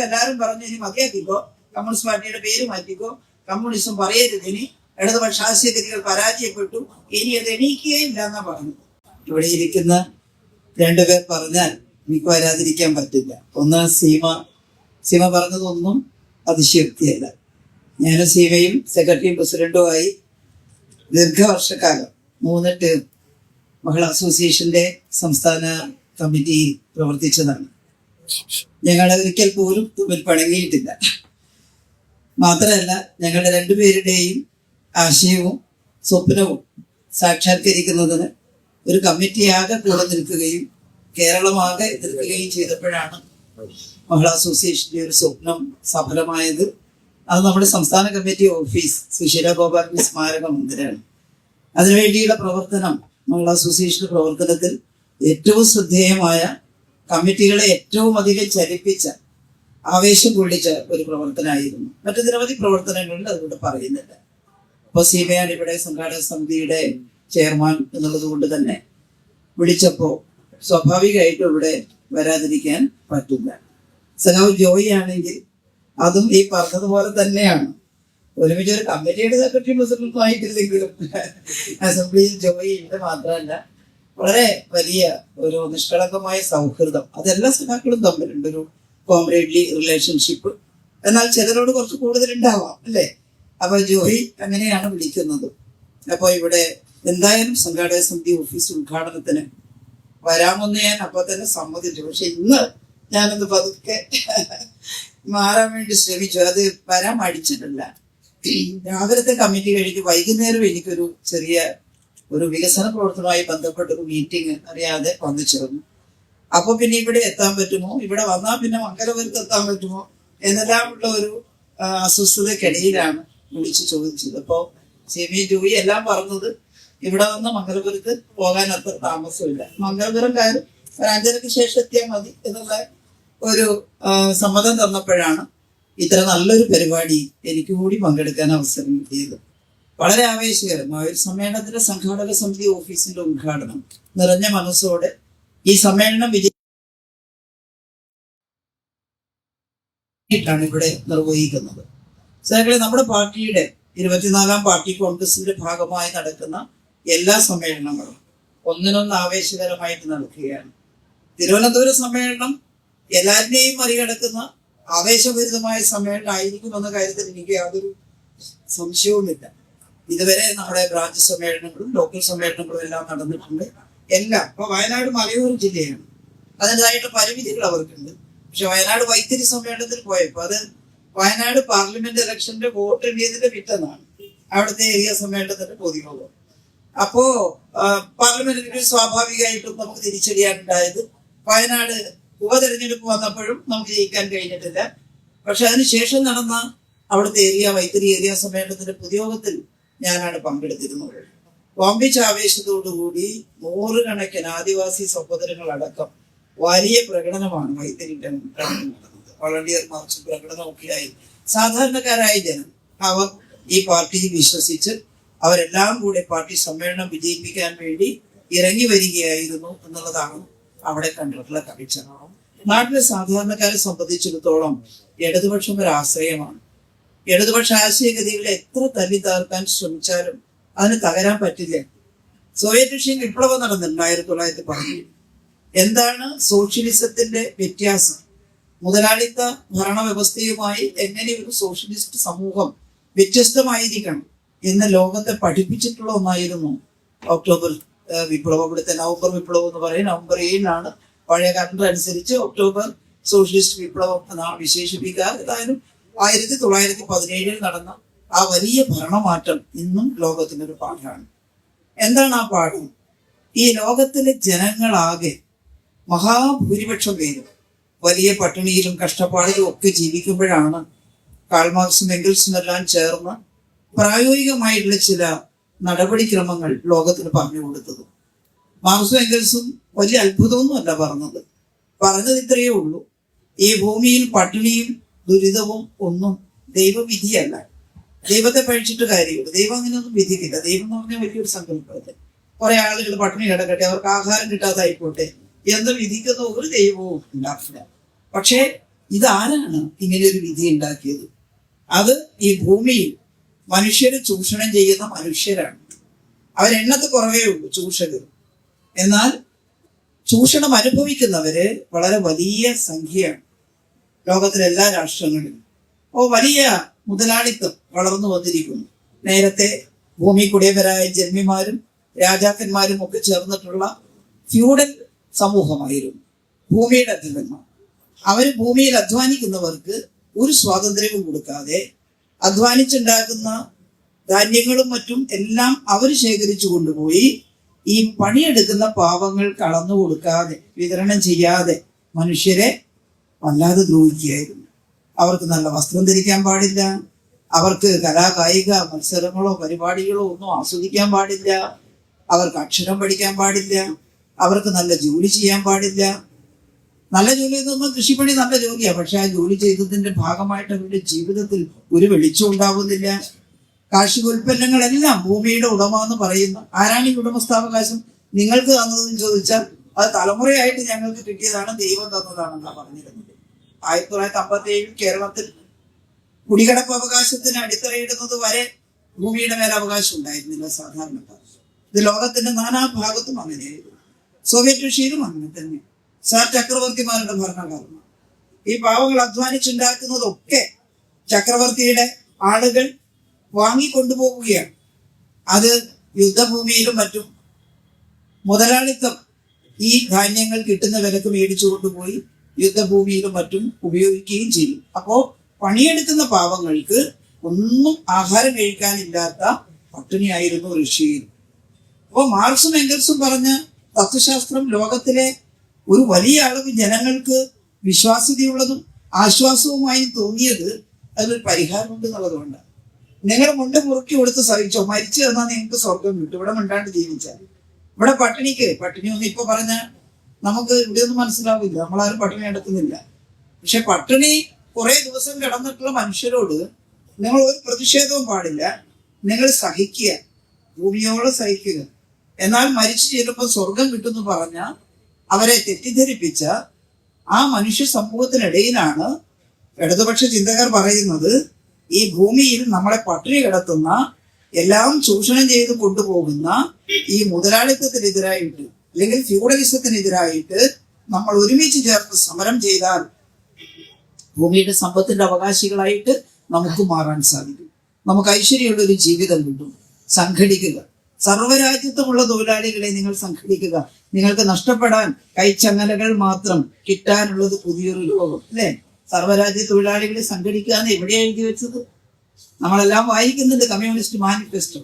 എല്ലാരും പറഞ്ഞു ഇനി മതിയാക്കിക്കോ. കമ്മ്യൂണിസ്റ്റ് പാർട്ടിയുടെ പേര് മാറ്റിക്കോ. കമ്മ്യൂണിസം പറയരുത് ഇനി. ഇടതുപക്ഷ ആശയഗതികൾ പരാജയപ്പെട്ടു. ഇനി അത് എണീക്കുകയില്ല എന്നാ പറഞ്ഞു. ഇവിടെ ഇരിക്കുന്ന രണ്ടുപേർ പറഞ്ഞാൽ എനിക്ക് വരാതിരിക്കാൻ പറ്റില്ല. ഒന്ന് സീമ. സീമ പറഞ്ഞതൊന്നും അതിശയോക്തിയല്ല. ഞാനും സീമയും സെക്രട്ടറിയും പ്രസിഡന്റുമായി ദീർഘവർഷക്കാലം മൂന്ന് ടേം മഹിളാ അസോസിയേഷന്റെ സംസ്ഥാന കമ്മിറ്റിയിൽ പ്രവർത്തിച്ചതാണ്. ഞങ്ങൾ ഒരിക്കൽ പോലും തമ്മിൽ പഴകിയിട്ടില്ല. മാത്രമല്ല ഞങ്ങളുടെ രണ്ടുപേരുടെയും ആശയവും സ്വപ്നവും സാക്ഷാത്കരിക്കുന്നതിന് ഒരു കമ്മിറ്റിയാകെ കൂടെ നിൽക്കുകയും കേരളമാകെ എതിർക്കുകയും ചെയ്തപ്പോഴാണ് മഹിളാ അസോസിയേഷന്റെ ഒരു സ്വപ്നം സഫലമായത്. അത് നമ്മുടെ സംസ്ഥാന കമ്മിറ്റി ഓഫീസ് സുശീല ഗോപാലിന്റെ സ്മാരക മന്ദിരമാണ് അതിനുവേണ്ടിയുള്ള പ്രവർത്തനം മഹിളാ അസോസിയേഷന്റെ പ്രവർത്തനത്തിൽ ഏറ്റവും ശ്രദ്ധേയമായ കമ്മിറ്റികളെ ഏറ്റവും അധികം ചലിപ്പിച്ച ആവേശം കൊള്ളിച്ച ഒരു പ്രവർത്തനമായിരുന്നു മറ്റു നിരവധി പ്രവർത്തനങ്ങളിൽ അതുകൊണ്ട് പറയുന്നില്ല. അപ്പോൾ ഐ ഇവിടെ സംഘാടക സമിതിയുടെ ചെയർമാൻ എന്നുള്ളത് കൊണ്ട് തന്നെ വിളിച്ചപ്പോൾ സ്വാഭാവികമായിട്ടും ഇവിടെ വരാതിരിക്കാൻ പറ്റില്ല. സഖാവ് ജോയി ആണെങ്കിൽ അതും ഈ പറഞ്ഞതുപോലെ തന്നെയാണ്. ഒരുമിച്ച് ഒരു കമ്മിറ്റിയുടെ സെക്രട്ടറി പ്രസിഡന്റും ആയിട്ടില്ലെങ്കിലും അസംബ്ലിയിൽ ജോയി ഇവിടെ മാത്രമല്ല. വളരെ വലിയ ഒരു നിഷ്കളങ്കമായ സൗഹൃദം. അതെല്ലാ സഖാക്കളും തമ്മിലുണ്ട്. ഒരു കോംറേഡ്ലി റിലേഷൻഷിപ്പ് എന്നാൽ ചിലരോട് കുറച്ച് കൂടുതൽ ഉണ്ടാവാം അല്ലേ? അപ്പൊ ജോഹി അങ്ങനെയാണ് വിളിക്കുന്നത്. അപ്പോൾ ഇവിടെ എന്തായാലും സംഘാടക സമിതി ഓഫീസ് ഉദ്ഘാടനത്തിന് വരാമെന്ന് ഞാൻ അപ്പൊ തന്നെ സമ്മതിച്ചു. പക്ഷെ ഇന്ന് ഞാനത് പതുക്കെ മാറാൻ വേണ്ടി ശ്രമിച്ചു. അത് വരാൻ മടിച്ചിട്ടില്ല. രാവിലത്തെ കമ്മിറ്റി കഴിഞ്ഞ് വൈകുന്നേരം എനിക്കൊരു ചെറിയ ഒരു വികസന പ്രവർത്തനവുമായി ബന്ധപ്പെട്ട ഒരു മീറ്റിംഗ് അറിയാതെ ചേർന്നു. അപ്പൊ പിന്നെ ഇവിടെ എത്താൻ പറ്റുമോ? ഇവിടെ വന്നാൽ പിന്നെ മംഗലപുരത്ത് എത്താൻ പറ്റുമോ? എന്നെല്ലാം ഉള്ള ഒരു അസ്വസ്ഥതക്കിടയിലാണ് വിളിച്ചു ചോദിച്ചത്. അപ്പോ ബി ജൂയി എല്ലാം പറഞ്ഞത് ഇവിടെ വന്ന് മംഗലപുരത്ത് പോകാൻ അത്ര താമസമില്ല. മംഗലപുരം കാര്യം ഒരു അഞ്ചരക്ക് ശേഷം എത്തിയാൽ മതി എന്നുള്ള ഒരു സമ്മതം തന്നപ്പോഴാണ് ഇത്ര നല്ലൊരു പരിപാടി എനിക്ക് കൂടി പങ്കെടുക്കാൻ അവസരം കിട്ടിയത്. വളരെ ആവേശകരമായ ഒരു സമ്മേളനത്തിന്റെ സംഘാടക സമിതി ഓഫീസിന്റെ ഉദ്ഘാടനം. നിറഞ്ഞ മനസ്സോടെ ഈ സമ്മേളനം വിജയിട്ടാണ് ഇവിടെ നിർവഹിക്കുന്നത്. സാറേ നമ്മുടെ പാർട്ടിയുടെ ഇരുപത്തിനാലാം പാർട്ടി കോൺഗ്രസിന്റെ ഭാഗമായി നടക്കുന്ന എല്ലാ സമ്മേളനങ്ങളും ഒന്നിനൊന്ന് ആവേശകരമായിട്ട് നടക്കുകയാണ്. തിരുവനന്തപുരം സമ്മേളനം എല്ലാവരുടെയും മറികടക്കുന്ന ആവേശഭരിതമായ സമ്മേളനം ആയിരിക്കുമെന്ന കാര്യത്തിൽ എനിക്ക് യാതൊരു സംശയവുമില്ല. ഇതുവരെ നമ്മുടെ ബ്രാഞ്ച് സമ്മേളനങ്ങളും ലോക്കൽ സമ്മേളനങ്ങളും എല്ലാം നടന്നിട്ടുണ്ട്. എല്ലാം. ഇപ്പൊ വയനാട് മലയോര ജില്ലയാണ്. അതിന്റെതായിട്ട് പരിമിതികൾ അവർക്കുണ്ട്. പക്ഷെ വയനാട് വൈത്തിരി സമ്മേളനത്തിൽ പോയപ്പോൾ അത് വയനാട് പാർലമെന്റ് ഇലക്ഷന്റെ വോട്ട് എണ്ണിയതിന്റെ പിറ്റെന്നാണ്. അവിടുത്തെ ഏരിയ സമ്മേളനത്തിന്റെ പൊതുയോഗം. അപ്പോ പാർലമെന്റിന് സ്വാഭാവികമായിട്ടും നമുക്ക് തിരിച്ചറിയാനുണ്ടായത് വയനാട് ഉപതെരഞ്ഞെടുപ്പ് വന്നപ്പോഴും നമുക്ക് ജയിക്കാൻ കഴിഞ്ഞിട്ടില്ല. പക്ഷെ അതിനുശേഷം നടന്ന അവിടുത്തെ ഏരിയ വൈത്തിരി ഏരിയ സമ്മേളനത്തിന്റെ പൊതുയോഗത്തിൽ ഞാനാണ് പങ്കെടുത്തിരുന്നത്. വമ്പിച്ച ആവേശത്തോടുകൂടി നൂറുകണക്കിന് ആദിവാസി സഹോദരങ്ങൾ അടക്കം വലിയ പ്രകടനമാണ് വൈത്തിരിയുടെ നടന്നത്. വളണ്ടിയർ മാർച്ചും പ്രകടനമൊക്കെയായി സാധാരണക്കാരായ ജനം അവർ ഈ പാർട്ടിയിൽ വിശ്വസിച്ച് അവരെല്ലാം കൂടെ പാർട്ടി സമ്മേളനം വിജയിപ്പിക്കാൻ വേണ്ടി ഇറങ്ങി വരികയായിരുന്നു എന്നുള്ളതാണ് അവിടെ കണ്ടിട്ടുള്ള കാഴ്ച നാട്ടിലെ സാധാരണക്കാരെ സംബന്ധിച്ചിടത്തോളം ഇടതുപക്ഷം ഒരു ആശ്രയമാണ്. ഇടതുപക്ഷ ആശയഗതികളെ എത്ര തല്ലി താർക്കാൻ ശ്രമിച്ചാലും അതിന് തകരാൻ പറ്റില്ല. സോവിയറ്റ് റഷ്യൻ വിപ്ലവം നടന്നിട്ടുണ്ട് ആയിരത്തി തൊള്ളായിരത്തി പതിനേഴ് എന്താണ് സോഷ്യലിസത്തിന്റെ വ്യത്യാസം? മുതലാളിത്ത ഭരണവ്യവസ്ഥയുമായി എങ്ങനെ ഒരു സോഷ്യലിസ്റ്റ് സമൂഹം വ്യത്യസ്തമായിരിക്കണം എന്ന് ലോകത്തെ പഠിപ്പിച്ചിട്ടുള്ള ഒന്നായിരുന്നു ഒക്ടോബർ വിപ്ലവം. ഇവിടുത്തെ നവംബർ വിപ്ലവം എന്ന് പറയും നവംബർ ഏഴിനാണ്. പഴയ കലണ്ടർ അനുസരിച്ച് ഒക്ടോബർ സോഷ്യലിസ്റ്റ് വിപ്ലവം എന്നാണ് വിശേഷിപ്പിക്കുക ഏതായാലും ആയിരത്തി തൊള്ളായിരത്തി പതിനേഴിൽ നടന്ന ആ വലിയ ഭരണമാറ്റം ഇന്നും ലോകത്തിനൊരു പാഠമാണ്. എന്താണ് ആ പാഠം? ഈ ലോകത്തിലെ ജനങ്ങളാകെ മഹാഭൂരിപക്ഷം പേരും വലിയ പട്ടിണിയിലും കഷ്ടപ്പാടിലും ഒക്കെ ജീവിക്കുമ്പോഴാണ് കാൾമാർക്സും എങ്കിൽസും എല്ലാം ചേർന്ന് പ്രായോഗികമായിട്ടുള്ള ചില നടപടിക്രമങ്ങൾ ലോകത്തിന് പറഞ്ഞു കൊടുത്തത്. മാർക്സും എങ്കിൽസും വലിയ അത്ഭുതമൊന്നുമല്ല പറഞ്ഞത്. പറഞ്ഞത് ഇത്രയേ ഉള്ളൂ. ഈ ഭൂമിയിൽ പട്ടിണിയും ദുരിതവും ഒന്നും ദൈവവിധിയല്ല. ദൈവത്തെ പഴിച്ചിട്ട് കാര്യമുള്ളൂ ദൈവം അങ്ങനെയൊന്നും വിധിക്കില്ല. ദൈവം എന്ന് പറഞ്ഞാൽ വലിയൊരു സങ്കല്പമല്ലേ കുറെ ആളുകൾ പട്ടിണി കിടക്കട്ടെ അവർക്ക് ആഹാരം കിട്ടാതായിക്കോട്ടെ എന്ന് വിധിക്കുന്ന ഒരു ദൈവവും ഉണ്ടാക്കില്ല പക്ഷേ ഇതാരാണ് ഇങ്ങനെ ഒരു വിധി ഉണ്ടാക്കിയത്? അത് ഈ ഭൂമിയിൽ മനുഷ്യരെ ചൂഷണം ചെയ്യുന്ന മനുഷ്യരാണ്. അവരെണ്ണത്ത് കുറവേ ഉള്ളൂ ചൂഷകർ. എന്നാൽ ചൂഷണം അനുഭവിക്കുന്നവര് വളരെ വലിയ സംഖ്യയാണ്. ലോകത്തിലെ എല്ലാ രാഷ്ട്രങ്ങളിലും. ഓ വലിയ മുതലാളിത്തം വളർന്നു വന്നിരിക്കുന്നു. നേരത്തെ ഭൂമി കുടിയവരായ ജന്മിമാരും രാജാക്കന്മാരും ഒക്കെ ചേർന്നിട്ടുള്ള ഫ്യൂഡൽ സമൂഹമായിരുന്നു. ഭൂമിയുടെ അധിപന്മാർ. അവർ ഭൂമിയിൽ അധ്വാനിക്കുന്നവർക്ക് ഒരു സ്വാതന്ത്ര്യവും കൊടുക്കാതെ അധ്വാനിച്ചുണ്ടാക്കുന്ന ധാന്യങ്ങളും മറ്റും എല്ലാം അവർ ശേഖരിച്ചു കൊണ്ടുപോയി ഈ പണിയെടുക്കുന്ന പാവങ്ങൾ കളന്നു കൊടുക്കാതെ വിതരണം ചെയ്യാതെ മനുഷ്യരെ വല്ലാതെ ദ്രോഹിക്കുകയായിരുന്നു. അവർക്ക് നല്ല വസ്ത്രം ധരിക്കാൻ പാടില്ല. അവർക്ക് കലാകായിക മത്സരങ്ങളോ പരിപാടികളോ ഒന്നും ആസ്വദിക്കാൻ പാടില്ല. അവർക്ക് അക്ഷരം പഠിക്കാൻ പാടില്ല. അവർക്ക് നല്ല ജോലി ചെയ്യാൻ പാടില്ല. നല്ല ജോലി എന്ന് കൃഷിപ്പണി നല്ല ജോലിയാണ് പക്ഷെ ആ ജോലി ചെയ്തതിന്റെ ഭാഗമായിട്ട് അവരുടെ ജീവിതത്തിൽ ഒരു വെളിച്ചം ഉണ്ടാവുന്നില്ല. കാർഷിക ഉൽപ്പന്നങ്ങളെല്ലാം ഭൂമിയുടെ ഉടമ എന്ന് പറയുന്നു ആരാണ് ഈ ഉടമസ്ഥാവകാശം? നിങ്ങൾക്ക് തന്നതെന്ന് ചോദിച്ചാൽ അത് തലമുറയായിട്ട് ഞങ്ങൾക്ക് കിട്ടിയതാണ് ദൈവം തന്നതാണെന്നാണ് പറഞ്ഞിരുന്നത്. ആയിരത്തി തൊള്ളായിരത്തി അമ്പത്തി ഏഴിൽ കേരളത്തിൽ കുടികടപ്പ് അവകാശത്തിന് അടിത്തറയിടുന്നത് വരെ ഭൂമിയുടെ മേൽ അവകാശം ഉണ്ടായിരുന്നില്ല സാധാരണക്കാർ. ഇത് ലോകത്തിന്റെ നാനാ ഭാഗത്തും അങ്ങനെയായിരുന്നു. സോവിയറ്റ് റഷ്യയിലും അങ്ങനെ തന്നെ. സാർ ചക്രവർത്തിമാരുടെ ഭരണകാലം ഈ പാവങ്ങൾ അധ്വാനിച്ചുണ്ടാക്കുന്നതൊക്കെ ചക്രവർത്തിയുടെ ആളുകൾ വാങ്ങിക്കൊണ്ടുപോവുകയാണ്. അത് യുദ്ധഭൂമിയിലും മറ്റും മുതലാളിത്തം ഈ ധാന്യങ്ങൾ കിട്ടുന്ന വിലക്ക് മേടിച്ചു കൊണ്ടുപോയി യുദ്ധഭൂമിയിലും മറ്റും ഉപയോഗിക്കുകയും ചെയ്യും അപ്പോ പണിയെടുക്കുന്ന പാവങ്ങൾക്ക് ഒന്നും ആഹാരം കഴിക്കാനില്ലാത്ത പട്ടിണിയായിരുന്നു റഷ്യയിൽ അപ്പോൾ മാർക്സും എംഗൽസും പറഞ്ഞ തത്വശാസ്ത്രം ലോകത്തിലെ ഒരു വലിയ അളവ് ജനങ്ങൾക്ക് വിശ്വാസ്യതയുള്ളതും ആശ്വാസവുമായി തോന്നിയത് അതിനൊരു പരിഹാരമുണ്ട് എന്നുള്ളതുകൊണ്ടാണ്. നിങ്ങൾ മുണ്ട് മുറുക്കി കൊടുത്ത് സഹിച്ചോ മരിച്ചു തന്നാൽ നിങ്ങൾക്ക് സ്വർഗം കിട്ടും. ഇവിടെ മിണ്ടാണ്ട് ജീവിച്ചാൽ. ഇവിടെ പട്ടിണിക്ക് പട്ടിണി ഒന്നും ഇപ്പൊ പറഞ്ഞ നമുക്ക് ഇവിടെ ഒന്നും മനസ്സിലാവില്ല. ആരും പട്ടിണി കിടക്കുന്നില്ല. പക്ഷെ പട്ടിണി കുറെ ദിവസം കിടന്നിട്ടുള്ള മനുഷ്യരോട് നിങ്ങൾ ഒരു പ്രതിഷേധവും പാടില്ല. നിങ്ങൾ സഹിക്കുക. ഭൂമിയോട് സഹിക്കുക. എന്നാൽ മരിച്ചു ചെല്ലുമ്പോൾ സ്വർഗം കിട്ടുമെന്ന് പറഞ്ഞ അവരെ തെറ്റിദ്ധരിപ്പിച്ച ആ മനുഷ്യ സമൂഹത്തിനിടയിലാണ് ഇടതുപക്ഷ ചിന്തകർ പറയുന്നത് ഈ ഭൂമിയിൽ നമ്മളെ പട്ടിണി കിടത്തുന്ന എല്ലാം ചൂഷണം ചെയ്ത് കൊണ്ടുപോകുന്ന ഈ മുതലാളിത്തത്തിനെതിരായിട്ട് അല്ലെങ്കിൽ ഫ്യൂഡലിസത്തിനെതിരായിട്ട് നമ്മൾ ഒരുമിച്ച് ചേർന്ന് സമരം ചെയ്താൽ ഭൂമിയുടെ സമ്പത്തിന്റെ അവകാശികളായിട്ട് നമുക്ക് മാറാൻ സാധിക്കും. നമുക്ക് ഐശ്വര്യമുള്ള ഒരു ജീവിതം കിട്ടും. സംഘടിക്കുക. സർവരാജ്യത്തുമുള്ള തൊഴിലാളികളെ നിങ്ങൾ സംഘടിക്കുക. നിങ്ങൾക്ക് നഷ്ടപ്പെടാൻ കൈച്ചങ്ങലകൾ മാത്രം കിട്ടാനുള്ളത് പുതിയൊരു ലോകം അല്ലേ? സർവരാജ്യ തൊഴിലാളികളെ സംഘടിക്കുക എന്ന് എവിടെയാണ് എഴുതി വെച്ചത്? നമ്മളെല്ലാം വായിക്കുന്നുണ്ട് കമ്മ്യൂണിസ്റ്റ് മാനിഫെസ്റ്റോ.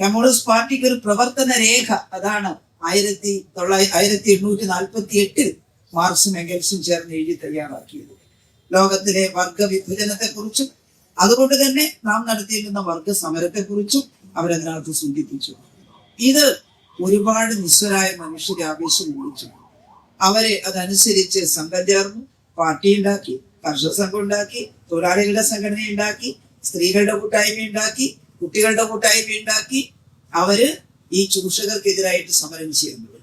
കമ്മ്യൂണിസ്റ്റ് പാർട്ടിക്ക് ഒരു പ്രവർത്തന രേഖ അതാണ് ആയിരത്തി തൊള്ളായിരത്തി ആയിരത്തി എണ്ണൂറ്റി നാൽപ്പത്തി എട്ടിൽ മാർക്സും എംഗൽസും ചേർന്ന് എഴുതി തയ്യാറാക്കിയത്. ലോകത്തിലെ വർഗ വിഭജനത്തെക്കുറിച്ചും അതുകൊണ്ട് തന്നെ നാം നടത്തിയിരിക്കുന്ന വർഗ സമരത്തെക്കുറിച്ചും അവരതിനകത്ത് സൂചിപ്പിച്ചു. ഇത് ഒരുപാട് നിസ്വരായ മനുഷ്യരെ ആവേശം വിളിച്ചു അവരെ അതനുസരിച്ച് സംഘം ചേർന്നു പാർട്ടി ഉണ്ടാക്കി കർഷക സംഘം ഉണ്ടാക്കി തൊഴിലാളികളുടെ സംഘടന ഉണ്ടാക്കി സ്ത്രീകളുടെ കൂട്ടായ്മ ഉണ്ടാക്കി കുട്ടികളുടെ കൂട്ടായ്മ ഉണ്ടാക്കി അവർ ഈ ചൂഷകർക്കെതിരായിട്ട് സമരം ചെയ്യുന്നത്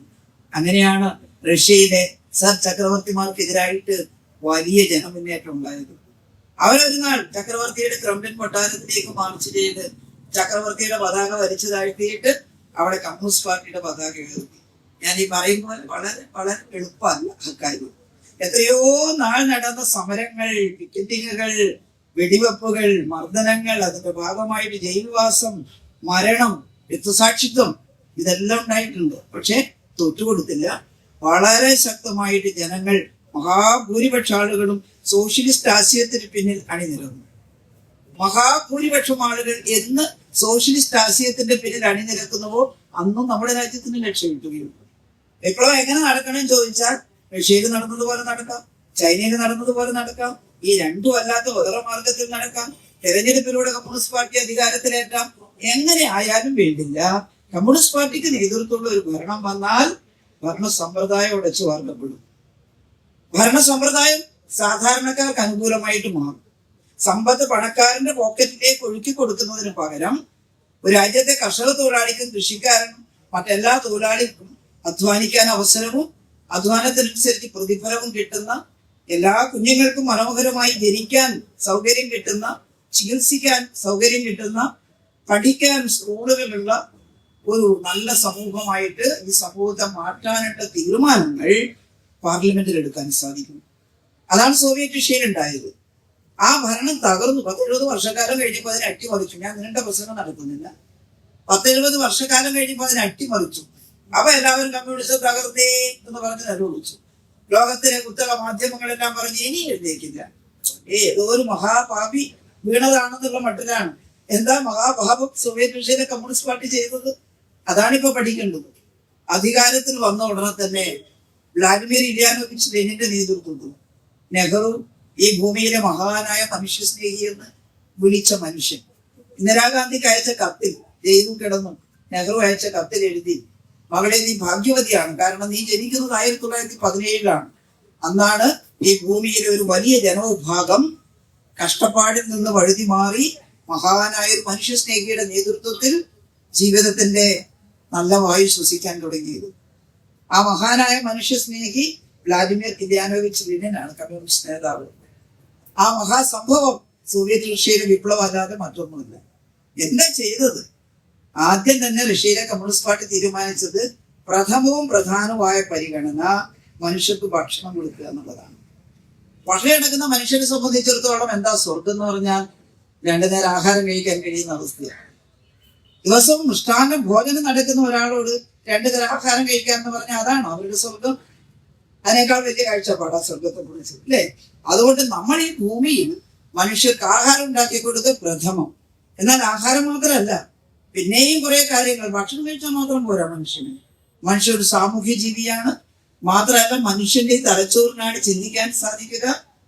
അങ്ങനെയാണ് റഷ്യയിലെ സർ ചക്രവർത്തിമാർക്കെതിരായിട്ട് വലിയ ജനമുന്നേറ്റം ഉണ്ടായത്. അവരൊരു നാൾ ചക്രവർത്തിയുടെ ക്രംലിൻ കൊട്ടാരത്തിലേക്ക് മാർച്ച് ചെയ്ത് ചക്രവർത്തിയുടെ പതാക വലിച്ചു താഴ്ത്തിയിട്ട് അവിടെ കമ്മ്യൂണിസ്റ്റ് പാർട്ടിയുടെ പതാക ഉയർത്തി. ഞാൻ ഈ പറയുമ്പോൾ വളരെ വളരെ എളുപ്പമല്ല അക്കാര്യം എത്രയോ നാൾ നടന്ന സമരങ്ങൾ പിക്കറ്റിങ്ങുകൾ വെടിവെപ്പുകൾ മർദ്ദനങ്ങൾ അതിന്റെ ഭാഗമായിട്ട് ജയിൽവാസം മരണം രക്തസാക്ഷിത്വം ഇതെല്ലാം ഉണ്ടായിട്ടുണ്ട്. പക്ഷെ തൊട്ടുകൊടുത്തില്ല വളരെ ശക്തമായിട്ട് ജനങ്ങൾ മഹാഭൂരിപക്ഷ ആളുകളും സോഷ്യലിസ്റ്റ് ആശയത്തിന് പിന്നിൽ അണിനിരന്നു. മഹാഭൂരിപക്ഷം ആളുകൾ എന്ന് സോഷ്യലിസ്റ്റ് ആശയത്തിന്റെ പിന്നിൽ അണിനിരക്കുന്നുവോ അന്നും നമ്മുടെ രാജ്യത്തിന് ലക്ഷ്യം കിട്ടുകയുള്ളൂ വിപ്ലവം എങ്ങനെ നടക്കണമെന്ന് ചോദിച്ചാൽ റഷ്യയിൽ നടന്നതുപോലെ നടക്കാം ചൈനയിൽ നടന്നതുപോലെ നടക്കാം ഈ രണ്ടും അല്ലാത്ത വേറെ മാർഗത്തിൽ നടക്കാം. തെരഞ്ഞെടുപ്പിലൂടെ കമ്മ്യൂണിസ്റ്റ് പാർട്ടി അധികാരത്തിലേറ്റാം എങ്ങനെ ആയാലും വേണ്ടില്ല. കമ്മ്യൂണിസ്റ്റ് പാർട്ടിക്ക് നേതൃത്വമുള്ള ഒരു ഭരണം വന്നാൽ ഭരണ സമ്പ്രദായം ഉടച്ചു വാർക്കപ്പെടും. ഭരണ സമ്പ്രദായം സാധാരണക്കാർക്ക് അനുകൂലമായിട്ട് മാറും. സമ്പത്ത് പണക്കാരന്റെ പോക്കറ്റിലേക്ക് ഒഴുക്കി കൊടുക്കുന്നതിന് പകരം രാജ്യത്തെ കർഷക തൊഴിലാളിക്കും കൃഷിക്കാരനും മറ്റെല്ലാ തൊഴിലാളിക്കും അധ്വാനിക്കാൻ അവസരവും അധ്വാനത്തിനനുസരിച്ച് പ്രതിഫലവും കിട്ടുന്ന എല്ലാ കുഞ്ഞുങ്ങൾക്കും മനോഹരമായി ജനിക്കാൻ സൗകര്യം കിട്ടുന്ന ചികിത്സിക്കാൻ സൗകര്യം കിട്ടുന്ന പഠിക്കാൻ സ്കൂളുകളുള്ള ഒരു നല്ല സമൂഹമായിട്ട് ഈ സമൂഹത്തെ മാറ്റാനുള്ള തീരുമാനങ്ങൾ പാർലമെന്റിൽ എടുക്കാൻ സാധിക്കും. അതാണ് സോവിയറ്റ് റഷ്യയിൽ ഉണ്ടായത്. ആ ഭരണം തകർന്നു. പത്തെഴുപത് വർഷക്കാലം കഴിഞ്ഞപ്പോൾ അതിനെ അട്ടിമറിച്ചു. ഞാൻ നീണ്ട പ്രസംഗം നടത്തുന്നില്ല. പത്തെഴുപത് വർഷക്കാലം കഴിഞ്ഞപ്പോൾ അതിനെ അട്ടിമറിച്ചു. അപ്പൊ എല്ലാവരും കമ്മ്യൂണിസ്റ്റ് തകർത്തേ എന്ന് പറഞ്ഞ് നിലവിളിച്ചു ലോകത്തിലെ കുത്തക മാധ്യമങ്ങളെല്ലാം പറഞ്ഞ് ഇനി എഴുന്നേക്കില്ല. ഏതോ ഒരു മഹാപാപി വീണതാണെന്നുള്ള മട്ടിലാണ്. എന്താ മഹാഭാവം സോവിയറ്റ് റഷ്യയിലെ കമ്മ്യൂണിസ്റ്റ് പാർട്ടി ചെയ്തത്? അതാണിപ്പോ പഠിക്കേണ്ടത്. അധികാരത്തിൽ വന്ന ഉടനെ തന്നെ വ്ളാഡിമിർ ഇലിയാനോവിച്ച് ലെനിന്റെ നേതൃത്വത്തിൽ നെഹ്റു ഈ ഭൂമിയിലെ മഹാനായ മനുഷ്യ സ്നേഹി എന്ന് വിളിച്ച മനുഷ്യൻ. ഇന്ദിരാഗാന്ധിക്ക് അയച്ച കത്തിൽ ജയിലിൽ കിടന്നു. നെഹ്റു അയച്ച കത്തിൽ എഴുതി മകളെ നീ ഭാഗ്യവതിയാണ്. കാരണം നീ ജനിക്കുന്നത് ആയിരത്തി തൊള്ളായിരത്തി പതിനേഴിലാണ്. അന്നാണ് ഈ ഭൂമിയിലെ ഒരു വലിയ ജനവിഭാഗം കഷ്ടപ്പാടിൽ നിന്ന് വഴുതി മാറി മഹാനായ ഒരു മനുഷ്യ സ്നേഹിയുടെ നേതൃത്വത്തിൽ ജീവിതത്തിന്റെ നല്ല വായു ശ്വസിക്കാൻ തുടങ്ങിയത്. ആ മഹാനായ മനുഷ്യ സ്നേഹി വ്ലാഡിമിർ ഇലിയാനോവിച്ച് ലെനിനാണ് കമ്മ്യൂണിസ്റ്റ് നേതാവ്. ആ മഹാസംഭവം സോവിയറ്റ് റഷ്യയിലെ വിപ്ലവം അല്ലാതെ മറ്റൊന്നുമില്ല. എന്താ ചെയ്തത്? ആദ്യം തന്നെ റഷ്യയിലെ കമ്മ്യൂണിസ്റ്റ് പാർട്ടി തീരുമാനിച്ചത് പ്രഥമവും പ്രധാനവുമായ പരിഗണന മനുഷ്യർക്ക് ഭക്ഷണം കൊടുക്കുക എന്നുള്ളതാണ്. ഭക്ഷണം മനുഷ്യനെ സംബന്ധിച്ചിടത്തോളം എന്താ സ്വർഗം എന്ന് പറഞ്ഞാൽ രണ്ടു നേരം ആഹാരം കഴിക്കാൻ കഴിയുന്ന അവസ്ഥയാണ്. ദിവസവും മൃഷ്ടാന്നം ഭോജനം നടക്കുന്ന ഒരാളോട് രണ്ടു നേരം ആഹാരം കഴിക്കാൻ എന്ന് പറഞ്ഞാൽ അതാണ് അവരുടെ സ്വർഗം അതിനേക്കാൾ വലിയ കാഴ്ചപ്പാടാ സ്വർഗത്തെ കുറിച്ച് അല്ലേ? അതുകൊണ്ട് നമ്മൾ ഈ ഭൂമിയിൽ മനുഷ്യർക്ക് ആഹാരം ഉണ്ടാക്കി കൊടുക്കുക പ്രഥമം. എന്നാൽ ആഹാരം മാത്രമല്ല പിന്നെയും കുറെ കാര്യങ്ങൾ. ഭക്ഷണം കഴിച്ചാൽ മാത്രം പോരാ മനുഷ്യന്. മനുഷ്യ ഒരു സാമൂഹ്യ ജീവിയാണ് മാത്രമല്ല മനുഷ്യന്റെ തലച്ചോറിനാണ് ചിന്തിക്കാൻ സാധിക്കുക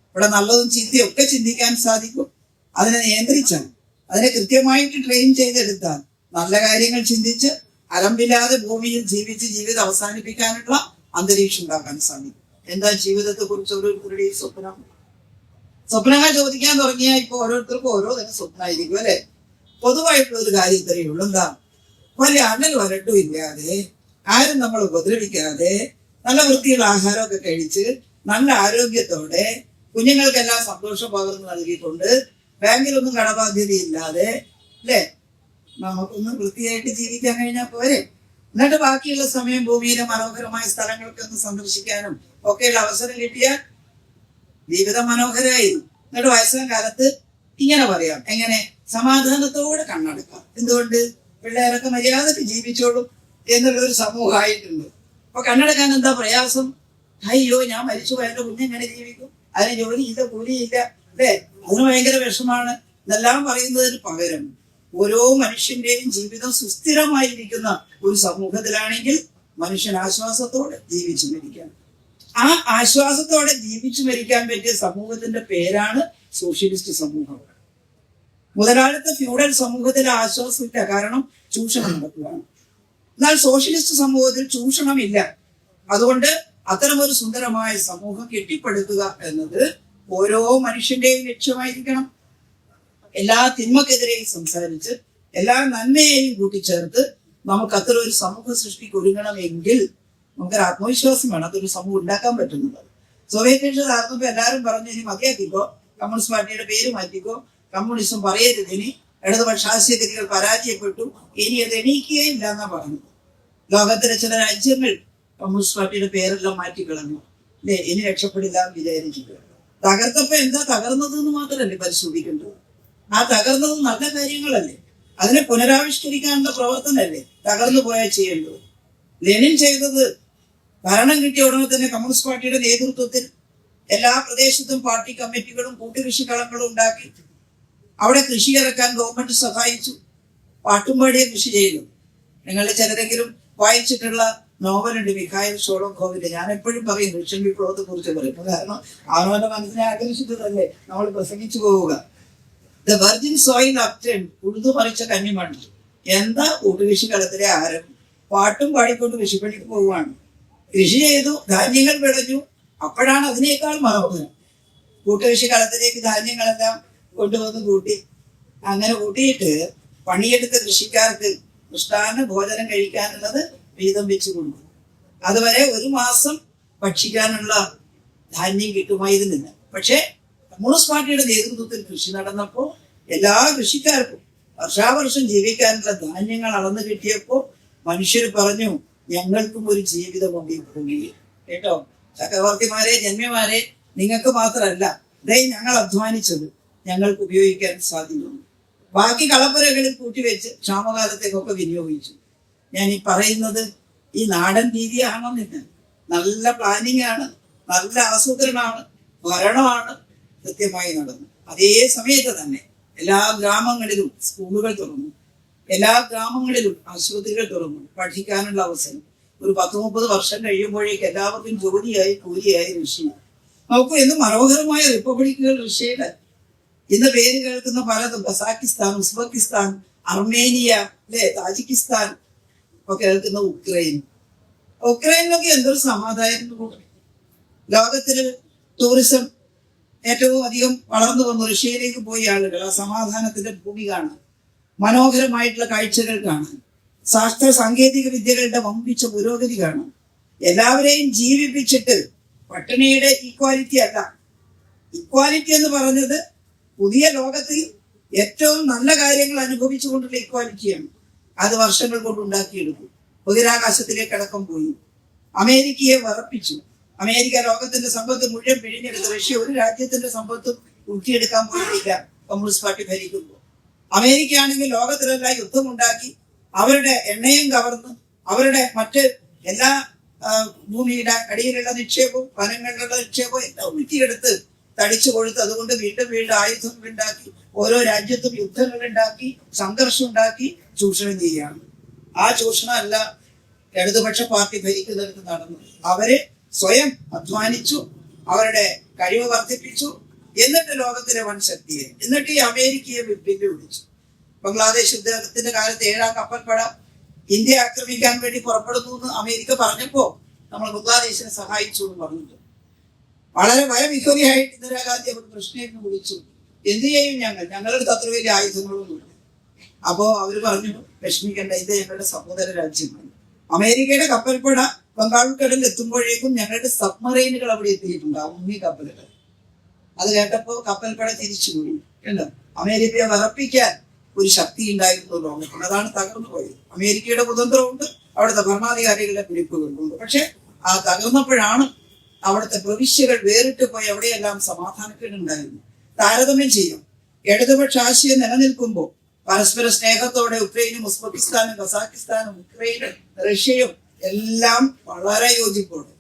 ഇവിടെ നല്ലതും ചീത്തയും ഒക്കെ ചിന്തിക്കാൻ സാധിക്കും. അതിനെ നിയന്ത്രിച്ചാൽ അതിനെ കൃത്യമായിട്ട് ട്രെയിൻ ചെയ്തെടുത്താൽ നല്ല കാര്യങ്ങൾ ചിന്തിച്ച് അലമ്പില്ലാതെ ഭൂമിയിൽ ജീവിച്ച് ജീവിതം അവസാനിപ്പിക്കാനുള്ള അന്തരീക്ഷം ഉണ്ടാക്കാൻ സാധിക്കും. എന്താ ജീവിതത്തെ കുറിച്ച് ഓരോരുത്തരുടെയും സ്വപ്നം? സ്വപ്നങ്ങൾ ചോദിക്കാൻ തുടങ്ങിയാൽ ഇപ്പൊ ഓരോരുത്തർക്കും ഓരോ തന്നെ സ്വപ്നമായിരിക്കും അല്ലെ? പൊതുവായിട്ടുള്ള ഒരു കാര്യം ഇത്രയേ ഉള്ളൂ. എന്താ? വലിയ അണ്ണൽ വരട്ടും ഇല്ലാതെ ആരും നമ്മൾ ഉപദ്രവിക്കാതെ നല്ല വൃത്തിയുള്ള ആഹാരമൊക്കെ കഴിച്ച് നല്ല ആരോഗ്യത്തോടെ കുഞ്ഞുങ്ങൾക്കെല്ലാം സന്തോഷം പകർന്നു നൽകിക്കൊണ്ട് ബാങ്കിലൊന്നും കടബാധ്യതയില്ലാതെ അല്ലേ? നമുക്കൊന്ന് വൃത്തിയായിട്ട് ജീവിക്കാൻ കഴിഞ്ഞാൽ പോരെ. എന്നിട്ട് ബാക്കിയുള്ള സമയം ഭൂമിയിലെ മനോഹരമായ സ്ഥലങ്ങളൊക്കെ ഒന്ന് സന്ദർശിക്കാനും ഒക്കെയുള്ള അവസരം കിട്ടിയാൽ ജീവിതം മനോഹരമായിരുന്നു. എന്നിട്ട് വയസ്സാം കാലത്ത് ഇങ്ങനെ പറയാം. എങ്ങനെ? സമാധാനത്തോടെ കണ്ണടക്കാം. എന്തുകൊണ്ട്? പിള്ളേരൊക്കെ മര്യാദയ്ക്ക് ജീവിച്ചോളും എന്നുള്ളൊരു സമൂഹമായിട്ടുണ്ട്. അപ്പൊ കണ്ണടക്കാൻ എന്താ പ്രയാസം? അയ്യോ ഞാൻ മരിച്ചു പോയ എന്റെ കുഞ്ഞെങ്ങനെ ജീവിക്കും? അതിന് ജോലിയില്ല കൂലിയില്ല അല്ലേ? അതിന് ഭയങ്കര വിഷമാണ്. ഇതെല്ലാം പറയുന്നതിന് പകരം ഓരോ മനുഷ്യന്റെയും ജീവിതം സുസ്ഥിരമായിരിക്കുന്ന ഒരു സമൂഹത്തിലാണെങ്കിൽ മനുഷ്യൻ ആശ്വാസത്തോടെ ജീവിച്ചു മരിക്കാം. ആ ആശ്വാസത്തോടെ ജീവിച്ചു മരിക്കാൻ പറ്റിയ സമൂഹത്തിന്റെ പേരാണ് സോഷ്യലിസ്റ്റ് സമൂഹം. മുതലാളിത്ത ഫ്യൂഡൽ സമൂഹത്തിലെ ആശ്വാസമില്ല. കാരണം ചൂഷണം നടക്കുകയാണ് എന്നാൽ സോഷ്യലിസ്റ്റ് സമൂഹത്തിൽ ചൂഷണമില്ല. അതുകൊണ്ട് അത്തരമൊരു സുന്ദരമായ സമൂഹം കെട്ടിപ്പടുക്കുക എന്നത് ഓരോ മനുഷ്യന്റെയും ലക്ഷ്യമായിരിക്കണം. എല്ലാ തിന്മക്കെതിരെയും സംസാരിച്ച് എല്ലാ നന്മയെയും കൂട്ടിച്ചേർത്ത് നമുക്ക് അത്തരം ഒരു സമൂഹ സൃഷ്ടിക്ക് ഒരുങ്ങണമെങ്കിൽ നമുക്കൊരു ആത്മവിശ്വാസം വേണം. അതൊരു സമൂഹം ഉണ്ടാക്കാൻ പറ്റുന്നത്. സോവിയറ്റ് റഷ്യ തകർന്നപ്പോ എല്ലാവരും പറഞ്ഞു ഇനി മതിയാക്കിക്കോ. കമ്മ്യൂണിസ്റ്റ് പാർട്ടിയുടെ പേര് മാറ്റിക്കോ. കമ്മ്യൂണിസം പറയരുത് ഇനി. ഇടതുപക്ഷ ആശയഗതികൾ പരാജയപ്പെട്ടു. ഇനി അത് എണീക്കുകയില്ല എന്നാ പറഞ്ഞു. ലോകത്തിലെ ചില രാജ്യങ്ങൾ കമ്മ്യൂണിസ്റ്റ് പാർട്ടിയുടെ പേരെല്ലാം മാറ്റിക്കളഞ്ഞു. അല്ലേ? ഇനി രക്ഷപ്പെടില്ല എന്ന് വിചാരിച്ചിട്ട് തകർത്തപ്പോ എന്താ തകർന്നത് എന്ന് മാത്രമല്ലേ പരിശോധിക്കേണ്ടത്? ആ തകർന്നത് നല്ല കാര്യങ്ങളല്ലേ? അതിനെ പുനരാവിഷ്കരിക്കാനുള്ള പ്രവർത്തനമല്ലേ തകർന്നു പോയാൽ ചെയ്യേണ്ടത്? ലെനിൻ ചെയ്തത് ഭരണം കിട്ടിയ ഉടനെ തന്നെ കമ്മ്യൂണിസ്റ്റ് പാർട്ടിയുടെ നേതൃത്വത്തിൽ എല്ലാ പ്രദേശത്തും പാർട്ടി കമ്മിറ്റികളും കൂട്ടുകൃഷിക്കളങ്ങളും ഉണ്ടാക്കി അവിടെ കൃഷി ഇറക്കാൻ ഗവൺമെന്റ് സഹായിച്ചു. പാട്ടും പാടിയ കൃഷി ചെയ്തു. നിങ്ങൾ ചിലരെങ്കിലും വായിച്ചിട്ടുള്ള നോവലുണ്ട് മിഖായൽ ഷോളോഖോവിന്റെ ഞാൻ എപ്പോഴും പറയും റഷ്യൻ വിപ്ലവത്തെ കുറിച്ച് പറയും. കാരണം അവനവന്റെ മനസ്സിനെ ആകർഷിച്ചതല്ലേ? നമ്മൾ പ്രസംഗിച്ചു പോവുക. ദ വെർജിൻ സോയിൽ അപ്റ്റൻ ഉഴുതു മറിച്ച കന്നിമണ്ണ് എന്താ കൂട്ടുകൃഷി കളത്തിലെ ആഹാരം? പാട്ടും പാടിക്കൊണ്ട് കൃഷിപ്പണിക്ക് പോവുകയാണ്. കൃഷി ചെയ്തു ധാന്യങ്ങൾ വിളഞ്ഞു. അപ്പോഴാണ് അതിനേക്കാൾ മനോഹരം കൂട്ടുകൃഷി കളത്തിലേക്ക് ധാന്യങ്ങളെല്ലാം കൊണ്ടുവന്ന് കൂട്ടി. അങ്ങനെ കൂട്ടിയിട്ട് പണിയെടുത്ത കൃഷിക്കാർക്ക് മൃഷ്ടാന്ന ഭോജനം കഴിക്കാനുള്ളത് വീതം വെച്ച് കൊടുക്കും. അതുവരെ ഒരു മാസം ഭക്ഷിക്കാനുള്ള ധാന്യം കിട്ടുമായിരുന്നില്ല. പക്ഷേ കമ്മ്യൂണിസ്റ്റ് പാർട്ടിയുടെ നേതൃത്വത്തിൽ കൃഷി നടന്നപ്പോൾ എല്ലാ കൃഷിക്കാർക്കും വർഷാവർഷം ജീവിക്കാനുള്ള ധാന്യങ്ങൾ അളന്നു കിട്ടിയപ്പോൾ മനുഷ്യർ പറഞ്ഞു ഞങ്ങൾക്കും ഒരു ജീവിതമുണ്ട് ഈ ഭൂമിയിൽ കേട്ടോ? ചക്രവർത്തിമാരെ ജന്മിമാരെ നിങ്ങൾക്ക് മാത്രമല്ല ഇതേ ഞങ്ങൾ അധ്വാനിച്ചത്. ഞങ്ങൾക്ക് ഉപയോഗിക്കാൻ സാധിക്കുന്നു. ബാക്കി കളപ്പുരകളിൽ കൂട്ടിവെച്ച് ക്ഷാമകാലത്തേക്കൊക്കെ വിനിയോഗിച്ചു. ഞാൻ ഈ പറയുന്നത് ഈ നാടൻ രീതിയാണെന്നില്ല. നല്ല പ്ലാനിങ് ആണ് നല്ല ആസൂത്രണമാണ് ഭരണമാണ് കൃത്യമായി നടന്നു. അതേ സമയത്ത് തന്നെ എല്ലാ ഗ്രാമങ്ങളിലും സ്കൂളുകൾ തുറന്നു. എല്ലാ ഗ്രാമങ്ങളിലും ആശുപത്രികൾ തുറന്നു. പഠിക്കാനുള്ള അവസരം. ഒരു പത്ത് മുപ്പത് വർഷം കഴിയുമ്പോഴേക്ക് എല്ലാവർക്കും ജോലിയായി കൂലിയായി റഷ്യ നോക്കൂ എന്ന് മനോഹരമായ റിപ്പബ്ലിക്കുകൾ റഷ്യയുടെ ഇന്ന് പേര് കേൾക്കുന്ന പലതും. കസാക്കിസ്ഥാൻ ഉസ്ബെക്കിസ്ഥാൻ അർമേനിയ അല്ലെ? താജിക്കിസ്ഥാൻ ഒക്കെ കേൾക്കുന്ന ഉക്രൈൻ. ഉക്രൈനിലൊക്കെ എന്തൊരു സമാധാനം ലോകത്തിൽ ടൂറിസം ഏറ്റവും അധികം വളർന്നു വന്നു റഷ്യയിലേക്ക് പോയി ആളുകൾ. ആ സമാധാനത്തിന്റെ ഭൂമി കാണാൻ മനോഹരമായിട്ടുള്ള കാഴ്ചകൾ കാണാൻ ശാസ്ത്ര സാങ്കേതിക വിദ്യകളുടെ വമ്പിച്ച പുരോഗതി കാണാൻ എല്ലാവരെയും ജീവിപ്പിച്ചിട്ട് പട്ടിണിയുടെ ഈക്വാലിറ്റി അല്ല. ഇക്വാലിറ്റി എന്ന് പറഞ്ഞത് പുതിയ ലോകത്തിൽ ഏറ്റവും നല്ല കാര്യങ്ങൾ അനുഭവിച്ചുകൊണ്ടുള്ള ഇക്വാലിറ്റിയാണ് അത് വർഷങ്ങൾ കൊണ്ട് ഉണ്ടാക്കിയെടുക്കും ബഹിരാകാശത്തിലേക്ക് അടക്കം പോയി. അമേരിക്കയെ വറപ്പിച്ചു. അമേരിക്ക ലോകത്തിന്റെ സമ്പത്ത് മുഴുവൻ പിഴിഞ്ഞെടുത്ത് റഷ്യ ഒരു രാജ്യത്തിന്റെ സമ്പത്തും ഊറ്റിയെടുക്കാൻ പോയിട്ടില്ല. കമ്മ്യൂണിസ്റ്റ് പാർട്ടി ഭരിക്കുമ്പോൾ. അമേരിക്ക ആണെങ്കിൽ ലോകത്തിലെല്ലാം യുദ്ധമുണ്ടാക്കി അവരുടെ എണ്ണയും കവർന്ന്. അവരുടെ മറ്റ് എല്ലാ ഭൂമിയുടെ അടിയിലുള്ള നിക്ഷേപവും വനങ്ങളിലുള്ള നിക്ഷേപവും എല്ലാം ഊറ്റിയെടുത്ത് തടിച്ചു കൊഴുത്ത് അതുകൊണ്ട് വീണ്ടും വീണ്ടും ആയുധം ഉണ്ടാക്കി ഓരോ രാജ്യത്തും യുദ്ധങ്ങൾ ഉണ്ടാക്കി സംഘർഷം ഉണ്ടാക്കി ചൂഷണം ചെയ്യുകയാണ്. ആ ചൂഷണം അല്ല ഇടതുപക്ഷ പാർട്ടി ഭരിക്കുന്നിടത്ത് നടന്നു അവർ സ്വയം അധ്വാനിച്ചു അവരുടെ കഴിവ് വർദ്ധിപ്പിച്ചു എന്നിട്ട് ലോകത്തിലെ വൻ ശക്തിയെ എന്നിട്ട് ഈ അമേരിക്കയെ വെല്ലുവിളിച്ചു. ബംഗ്ലാദേശ് യുദ്ധത്തിന്റെ കാലത്ത് ഏഴാം കപ്പൽപ്പട ഇന്ത്യ ആക്രമിക്കാൻ വേണ്ടി പുറപ്പെടുന്നു എന്ന് അമേരിക്ക പറഞ്ഞപ്പോ നമ്മൾ ബംഗ്ലാദേശിനെ സഹായിച്ചു എന്ന് പറഞ്ഞിട്ട് വളരെ ഭയവിഹ്വലിയായിട്ട് ഇന്ദിരാഗാന്ധി അവർ കൃഷ്ണയെ വിളിച്ചു. എന്ത് ചെയ്യും ഞങ്ങൾ? ഞങ്ങളുടെ അത്ര വലിയ ആയുധങ്ങളൊന്നുമില്ല. അപ്പോ അവർ പറഞ്ഞു വിഷമിക്കേണ്ട ഇത് ഞങ്ങളുടെ സഹോദര രാജ്യമാണ്. അമേരിക്കയുടെ കപ്പൽപ്പട ബംഗാൾ കടലിൽ എത്തുമ്പോഴേക്കും ഞങ്ങളുടെ സബ്മറൈനുകൾ അവിടെ എത്തിയിട്ടുണ്ട് മുങ്ങി കപ്പലുകൾ. അത് കേട്ടപ്പോ കപ്പൽപ്പുഴ തിരിച്ചു പോയി കണ്ടോ അമേരിക്കയെ വറപ്പിക്കാൻ ഒരു ശക്തി ഉണ്ടായിരുന്നു ലോകത്തിന് അതാണ് തകർന്നു പോയത്. അമേരിക്കയുടെ കുതന്ത്രമുണ്ട് അവിടുത്തെ ഭരണാധികാരികളുടെ പിടിപ്പുകളുണ്ട് പക്ഷെ ആ തകർന്നപ്പോഴാണ് അവിടുത്തെ പ്രവിശ്യകൾ വേറിട്ട് പോയി അവിടെയെല്ലാം സമാധാനക്കേടുണ്ടായിരുന്നു. താരതമ്യം ചെയ്യും. ഇടതുപക്ഷ ആശയം നിലനിൽക്കുമ്പോൾ പരസ്പര സ്നേഹത്തോടെ ഉക്രൈനും ഉസ്ബെക്കിസ്ഥാനും കസാക്കിസ്ഥാനും ഉക്രൈനും റഷ്യയും എല്ലാം വളരെ യോജിപ്പോടെ.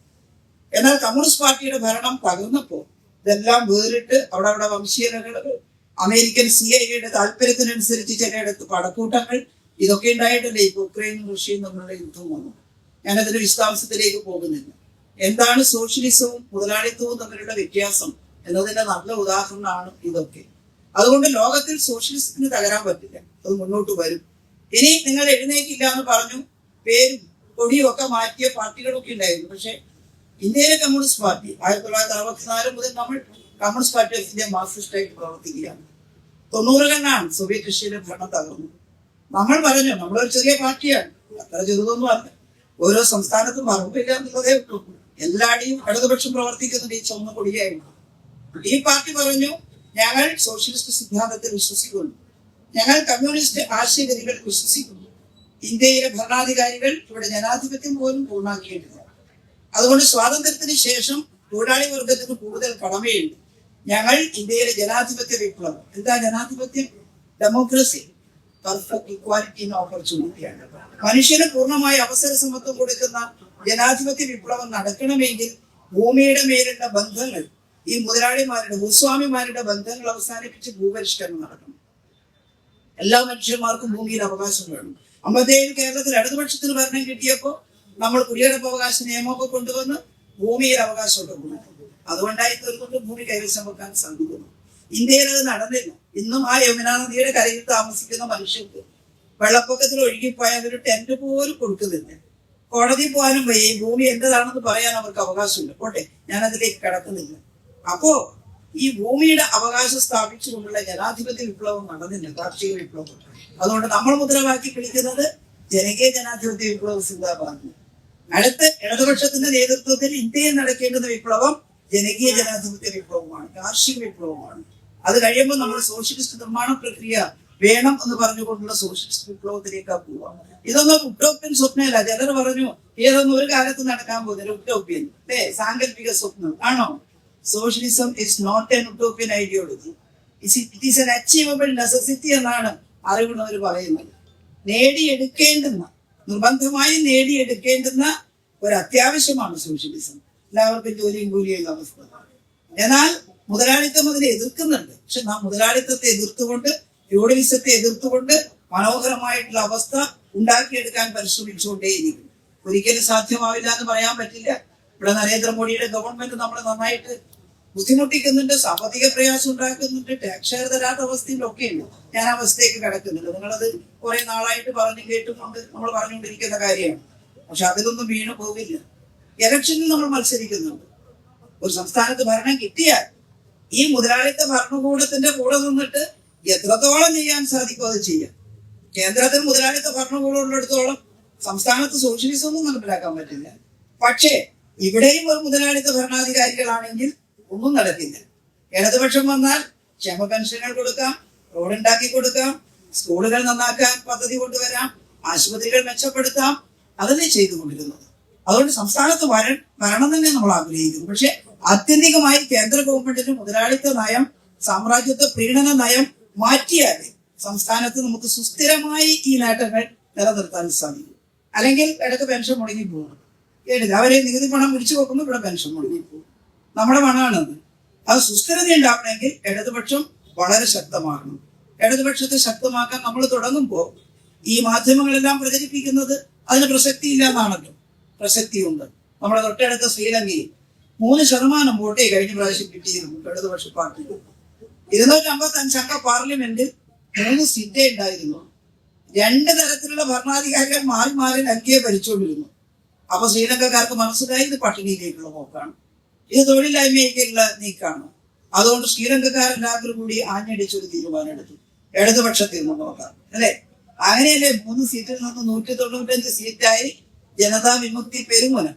എന്നാൽ കമ്മ്യൂണിസ്റ്റ് പാർട്ടിയുടെ ഭരണം തകർന്നപ്പോൾ ഇതെല്ലാം വേറിട്ട് അവിടെ അവിടെ വംശീയതകൾ അമേരിക്കൻ സി ഐ എയുടെ താല്പര്യത്തിനനുസരിച്ച് ചിലയിടത്ത് പടക്കൂട്ടങ്ങൾ ഇതൊക്കെ ഉണ്ടായിട്ടല്ലേ ഇപ്പൊ ഉക്രൈനും റഷ്യയും തമ്മിലുള്ള യുദ്ധം വന്നു ഞാനതിന്റെ വിശദാംശത്തിലേക്ക് പോകുന്നില്ല. എന്താണ് സോഷ്യലിസവും മുതലാളിത്തവും തമ്മിലുള്ള വ്യത്യാസം എന്നതിന്റെ നല്ല ഉദാഹരണമാണ് ഇതൊക്കെ. അതുകൊണ്ട് ലോകത്തിൽ സോഷ്യലിസത്തിന് തകരാൻ പറ്റില്ല. അത് മുന്നോട്ട് വരും. ഇനി നിങ്ങൾ എഴുന്നേക്കില്ല എന്ന് പറഞ്ഞു പേരും കൊടിയും ഒക്കെ മാറ്റിയ പാർട്ടികളൊക്കെ ഉണ്ടായിരുന്നു. പക്ഷെ ഇന്ത്യയിലെ കമ്മ്യൂണിസ്റ്റ് പാർട്ടി ആയിരത്തി തൊള്ളായിരത്തി അറുപത്തിനാല് മുതൽ നമ്മൾ കമ്മ്യൂണിസ്റ്റ് പാർട്ടി ഓഫ് ഇന്ത്യ മാർക്സിസ്റ്റായിട്ട് പ്രവർത്തിക്കുകയാണ്. തൊണ്ണൂറുകളിലാണ് സോവിയറ്റ് റഷ്യയിലെ ഭരണം തകർന്നു നമ്മൾ പറഞ്ഞു നമ്മളൊരു ചെറിയ പാർട്ടിയാണ്. അത്ര ചെറുതൊന്നും അല്ല. ഓരോ സംസ്ഥാനത്തും മറപ്പില്ല എന്നുള്ളതേ ഉള്ളൂ. എല്ലാടിയും ഇടതുപക്ഷം പ്രവർത്തിക്കുന്നത് ഈ ചുവന്ന കൊടിയായിരുന്നു. ഈ പാർട്ടി പറഞ്ഞു ഞങ്ങൾ സോഷ്യലിസ്റ്റ് സിദ്ധാന്തത്തിൽ വിശ്വസിക്കുന്നു. ഞങ്ങൾ കമ്മ്യൂണിസ്റ്റ് ആശയഗതികൾ വിശ്വസിക്കുന്നു. ഇന്ത്യയിലെ ഭരണാധികാരികൾ ഇവിടെ ജനാധിപത്യം പോലും പൂർണാക്കിയിട്ടില്ല. അതുകൊണ്ട് സ്വാതന്ത്ര്യത്തിന് ശേഷം തൊഴിലാളി വർഗത്തിന് കൂടുതൽ കടമയുണ്ട്. ഞങ്ങൾ ഇന്ത്യയിലെ ജനാധിപത്യ വിപ്ലവം. എന്താ ജനാധിപത്യം? ഡെമോക്രസി പെർഫെക്റ്റ് ഇക്വാലിറ്റി ഓപ്പർച്യൂണിറ്റിയാണ് മനുഷ്യന് പൂർണമായ അവസര സമത്വം കൊടുക്കുന്ന ജനാധിപത്യ വിപ്ലവം നടക്കണമെങ്കിൽ ഭൂമിയുടെ മേലുള്ള ബന്ധങ്ങൾ ഈ മുതലാളിമാരുടെ ഭൂസ്വാമിമാരുടെ ബന്ധങ്ങൾ അവസാനിപ്പിച്ച് ഭൂപരിഷ്കരണം നടക്കണം. എല്ലാ മനുഷ്യന്മാർക്കും ഭൂമിയിൽ അവകാശം വേണം. അമ്പത്തേഴ് കേരളത്തിൽ ഇടതുപക്ഷത്തിന് ഭരണം കിട്ടിയപ്പോൾ നമ്മൾ കുടിയെടുപ്പ് അവകാശ നിയമമൊക്കെ കൊണ്ടുവന്ന് ഭൂമിയിൽ അവകാശമൊക്കെ കൊടുക്കും അതുകൊണ്ടായി തീർന്നുകൊണ്ട് ഭൂമി കൈവശം വെക്കാൻ സാധിക്കുന്നു. ഇന്ത്യയിൽ അത് നടന്നില്ല. ഇന്നും ആ യമുനാ നദിയുടെ കരയിൽ താമസിക്കുന്ന മനുഷ്യർക്ക് വെള്ളപ്പൊക്കത്തിൽ ഒഴുകിപ്പോയാൽ ഒരു ടെന്റ് പോലും കൊടുക്കുന്നില്ല. കോടതി പോകാനും വയ്യ. ഈ ഭൂമി എന്റേതാണെന്ന് പറയാൻ അവർക്ക് അവകാശമില്ല. പോട്ടെ ഞാൻ അതിലേക്ക് കടക്കുന്നില്ല. അപ്പോ ഈ ഭൂമിയുടെ അവകാശം സ്ഥാപിച്ചുകൊണ്ടുള്ള ജനാധിപത്യ വിപ്ലവം നടന്നില്ല. കാർഷിക വിപ്ലവം. അതുകൊണ്ട് നമ്മൾ മുദ്രാവാക്യം കളിക്കുന്നത് ജനകീയ ജനാധിപത്യ വിപ്ലവം സിന്ദാബാദ് അടുത്ത ഇടതുപക്ഷത്തിന്റെ നേതൃത്വത്തിൽ ഇന്ത്യയിൽ നടക്കേണ്ടുന്ന വിപ്ലവം ജനകീയ ജനാധിപത്യ വിപ്ലവമാണ്. കാർഷിക വിപ്ലവമാണ്. അത് കഴിയുമ്പോൾ നമ്മൾ സോഷ്യലിസ്റ്റ് നിർമ്മാണ പ്രക്രിയ വേണം എന്ന് പറഞ്ഞുകൊണ്ടുള്ള സോഷ്യലിസ്റ്റ് വിപ്ലവത്തിലേക്ക് പോവാൻ ഇതൊന്നും ഉട്ടോപ്യൻ സ്വപ്നമല്ല. ചിലർ പറഞ്ഞു ഏതൊന്നും ഒരു കാലത്ത് നടക്കാൻ പോകുന്നില്ല ഉട്ടോപ്യൻ അല്ലേ? സാങ്കല്പിക സ്വപ്നം. ആണോ? Socialism is not an utopian ideology it is an achievable necessity എന്നാണ് അറിവുള്ളവർ പറയുന്നത്. നേടിയെടുക്കേണ്ടുന്ന നിർബന്ധമായും നേടിയെടുക്കേണ്ടുന്ന ഒരു അത്യാവശ്യമാണ് സോഷ്യലിസം. എല്ലാവർക്കും ജോലിയും കൂലിയുള്ള അവസ്ഥ. എന്നാൽ മുതലാളിത്തം അതിനെ എതിർക്കുന്നുണ്ട്. പക്ഷെ നാം മുതലാളിത്തത്തെ എതിർത്തുകൊണ്ട് ഫ്യൂഡലിസത്തെ എതിർത്തുകൊണ്ട് മനോഹരമായിട്ടുള്ള അവസ്ഥ ഉണ്ടാക്കിയെടുക്കാൻ പരിശ്രമിച്ചുകൊണ്ടേയിരിക്കും ഒരിക്കലും സാധ്യമാവില്ല എന്ന് പറയാൻ പറ്റില്ല. ഇവിടെ നരേന്ദ്രമോദിയുടെ ഗവൺമെന്റ് നമ്മളെ നന്നായിട്ട് ബുദ്ധിമുട്ടിക്കുന്നുണ്ട് സാമ്പത്തിക പ്രയാസം ഉണ്ടാക്കുന്നുണ്ട് ടാക്സ് ഷെയർ തരാത്ത അവസ്ഥയിലൊക്കെ ഉണ്ട് ഞാൻ ആ കിടക്കുന്നുണ്ട് നിങ്ങളത് കുറെ നാളായിട്ട് പറഞ്ഞു കേട്ടുകൊണ്ട് നമ്മൾ പറഞ്ഞുകൊണ്ടിരിക്കുന്ന കാര്യമാണ്. പക്ഷെ അതിലൊന്നും വീണു പോകില്ല ഇലക്ഷനിൽ നമ്മൾ മത്സരിക്കുന്നുണ്ട്. ഒരു സംസ്ഥാനത്ത് ഭരണം കിട്ടിയാൽ ഈ മുതലാളിത്ത ഭരണകൂടത്തിന്റെ കൂടെ നിന്നിട്ട് എത്രത്തോളം ചെയ്യാൻ സാധിക്കും അത് ചെയ്യാം. കേന്ദ്രത്തിൽ മുതലാളിത്ത ഭരണകൂടം ഉള്ളിടത്തോളം സംസ്ഥാനത്ത് സോഷ്യലിസം ഒന്നും നടപ്പിലാക്കാൻ പറ്റില്ല. പക്ഷേ ഇവിടെയും ഒരു മുതലാളിത്ത ഭരണാധികാരികളാണെങ്കിൽ ഒന്നും നടക്കില്ല. ഇടതുപക്ഷം വന്നാൽ ക്ഷേമ പെൻഷനുകൾ കൊടുക്കാം റോഡുണ്ടാക്കി കൊടുക്കാം സ്കൂളുകൾ നന്നാക്കാൻ പദ്ധതി കൊണ്ടുവരാം ആശുപത്രികൾ മെച്ചപ്പെടുത്താം. അതല്ലേ ചെയ്തുകൊണ്ടിരുന്നത്. അതുകൊണ്ട് സംസ്ഥാനത്ത് വര വരണം തന്നെ നമ്മൾ ആഗ്രഹിക്കുന്നു. പക്ഷെ ആത്യന്തികമായി കേന്ദ്ര ഗവൺമെന്റിന്റെ മുതലാളിത്ത നയം സാമ്രാജ്യത്വ പ്രീണന നയം മാറ്റിയാൽ സംസ്ഥാനത്ത് നമുക്ക് സുസ്ഥിരമായി ഈ നേട്ടങ്ങൾ നിലനിർത്താൻ സാധിക്കും. അല്ലെങ്കിൽ ഇടയ്ക്ക് പെൻഷൻ മുടങ്ങി പോകും. കേട്ടില്ല? അവരെ നികുതി പണം പിടിച്ചു വെക്കുമ്പോൾ ഇവിടെ പെൻഷൻ മുടങ്ങി പോകും. നമ്മുടെ പണമാണത് അത്. സുസ്ഥിരത ഉണ്ടാവണമെങ്കിൽ ഇടതുപക്ഷം വളരെ ശക്തമാകണം. ഇടതുപക്ഷത്തെ ശക്തമാക്കാൻ നമ്മൾ തുടങ്ങുമ്പോൾ ഈ മാധ്യമങ്ങളെല്ലാം പ്രചരിപ്പിക്കുന്നത് അതിന് പ്രസക്തിയില്ല എന്നാണല്ലോ. പ്രസക്തിയുണ്ട്. നമ്മുടെ തൊട്ടടുത്ത ശ്രീലങ്കയിൽ മൂന്ന് ശതമാനം വോട്ടേ കഴിഞ്ഞ പ്രാവശ്യം കിട്ടിയിരുന്നു ഇടതുപക്ഷ പാർട്ടി ഇരുന്നൂറ്റി അമ്പത്തി അഞ്ചംഗ അംഗ പാർലമെന്റിൽ മൂന്ന് സീറ്റേ ഉണ്ടായിരുന്നു. രണ്ട് തരത്തിലുള്ള ഭരണാധികാരികൾ മാറി മാറി നൽകിയേ ഭരിച്ചുകൊണ്ടിരുന്നു. അപ്പൊ ശ്രീലങ്കക്കാർക്ക് മനസ്സിലായി ഇത് പട്ടിണിയിലേക്കുള്ള പോക്കാണ്. ഇത് തൊഴിലില്ലായ്മയ്ക്കുള്ള നീക്കാണ്. അതുകൊണ്ട് ശ്രീലങ്കക്കാരെല്ലാവരും കൂടി ആഞ്ഞടിച്ചൊരു തീരുമാനം എടുത്തു ഇടതുപക്ഷത്തിൽ നിന്ന് നോക്കാം. അല്ലെ? അങ്ങനെയല്ലേ മൂന്ന് സീറ്റിൽ നിന്ന് നൂറ്റി തൊണ്ണൂറ്റഞ്ച് സീറ്റായി ജനതാ വിമുക്തി പെരുമുന.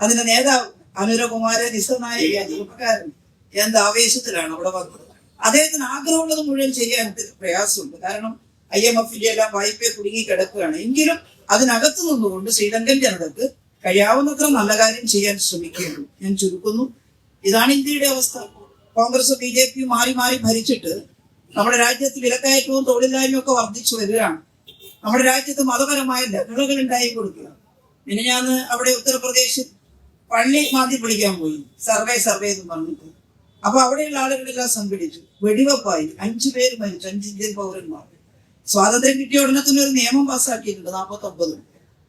അതിന്റെ നേതാവ് അനുരകുമാര നിസ്സനായ ചെറുപ്പക്കാരൻ എന്ത് ആവേശത്തിലാണ് അവിടെ വന്നത്? അദ്ദേഹത്തിന് ആഗ്രഹമുള്ളത് മുഴുവൻ ചെയ്യാൻ പ്രയാസമുണ്ട്. കാരണം ഐ എം എഫിന്റെ എല്ലാം വായ്പയെ കുടുങ്ങി കിടക്കുകയാണ്. എങ്കിലും അതിനകത്ത് നിന്നുകൊണ്ട് ശ്രീലങ്കൻ ജനതക്ക് കഴിയാവുന്നത്ര നല്ല കാര്യം ചെയ്യാൻ ശ്രമിക്കുകയുള്ളൂ. ഞാൻ ചുരുക്കുന്നു. ഇതാണ് ഇന്ത്യയുടെ അവസ്ഥ. കോൺഗ്രസ് ബി ജെ പി മാറി മാറി ഭരിച്ചിട്ട് നമ്മുടെ രാജ്യത്ത് വിലക്കയറ്റവും തൊഴിലില്ലായ്മയും ഒക്കെ വർദ്ധിച്ചു വരികയാണ്. നമ്മുടെ രാജ്യത്ത് മതപരമായ ലഹളകൾ ഉണ്ടായി കൊടുക്കുക പിന്നെ ഞാൻ അവിടെ ഉത്തർപ്രദേശിൽ പള്ളി മാന്തി പിടിക്കാൻ പോയി. സർവേ സർവേ എന്ന് പറഞ്ഞിട്ട്. അപ്പൊ അവിടെയുള്ള ആളുകളെല്ലാം സംഘടിച്ചു. വെടിവെപ്പായി. അഞ്ചു പേര് മരിച്ചു. അഞ്ച് ഇന്ത്യൻ പൗരന്മാർ. സ്വാതന്ത്ര്യം കിട്ടിയ ഉടനെ തന്നെ ഒരു നിയമം പാസ്സാക്കിയിട്ടുണ്ട്. നാൽപ്പത്തി ഒമ്പത്